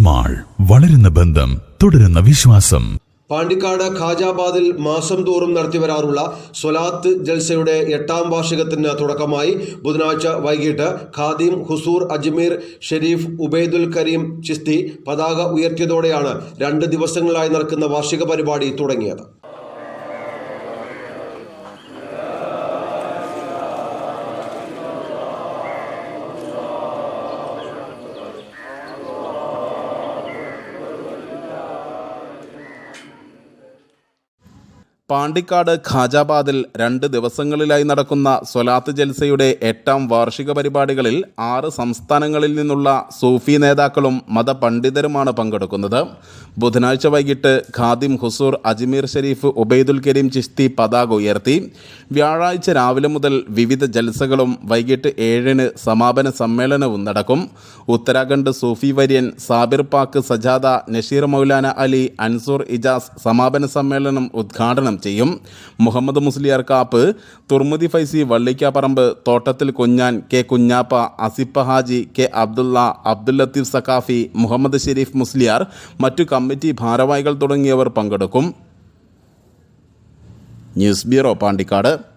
Mall വളരുന്ന ബന്ധം തുടരുന്ന വിശ്വാസം. പാണ്ടിക്കാട് ഖാജാബാദിൽ മാസം തോറും നടത്തിവരാറുള്ള സ്വലാത്ത് ജൽസയുടെ എട്ടാം വാർഷികത്തിന് തുടക്കമായി ബുധനാഴ്ച വൈകിട്ട് ഖാദിം ഹുസൂർ അജ്മീർ ഷെരീഫ് ഉബൈദുൽ കരീം ചിസ്തി പതാക ഉയർത്തിയതോടെയാണ് രണ്ട് ദിവസങ്ങളായി നടക്കുന്ന വാർഷിക പരിപാടി തുടങ്ങിയത്. പാണ്ടിക്കാട് ഖാജാബാദിൽ രണ്ട് ദിവസങ്ങളിലായി നടക്കുന്ന സൊലാത്ത് ജൽസയുടെ എട്ടാം വാർഷിക പരിപാടികളിൽ ആറ് സംസ്ഥാനങ്ങളിൽ നിന്നുള്ള സൂഫി നേതാക്കളും മതപണ്ഡിതരുമാണ് പങ്കെടുക്കുന്നത്. ബുധനാഴ്ച വൈകിട്ട് ഖാദിം ഹുസൂർ അജ്മീർ ഷരീഫ് ഉബൈദുൽ കരീം ചിസ്തി പതാക ഉയർത്തി. വ്യാഴാഴ്ച രാവിലെ മുതൽ വിവിധ ജൽസകളും വൈകിട്ട് ഏഴിന് സമാപന സമ്മേളനവും നടക്കും. ഉത്തരാഖണ്ഡ് സൂഫി വര്യൻ സാബിർ പാക്ക് സജാദ നഷീർ മൗലാന അലി അൻസൂർ ഇജാസ് സമാപന സമ്മേളനം ഉദ്ഘാടനം ചെയ്യും. മുഹമ്മദ് മുസ്ലിയാർ കാപ്പ് തുർമുദി ഫൈസി വള്ളിക്കാപ്പറമ്പ് തോട്ടത്തിൽ കുഞ്ഞാൻ കെ കുഞ്ഞാപ്പ അസിപ്പ ഹാജി കെ അബ്ദുള്ള അബ്ദുൽ ലത്തീഫ് സക്കാഫി മുഹമ്മദ് ഷെരീഫ് മുസ്ലിയാർ മറ്റു കമ്മിറ്റി ഭാരവാഹികൾ തുടങ്ങിയവർ പങ്കെടുക്കും. News bureau Pandikkad.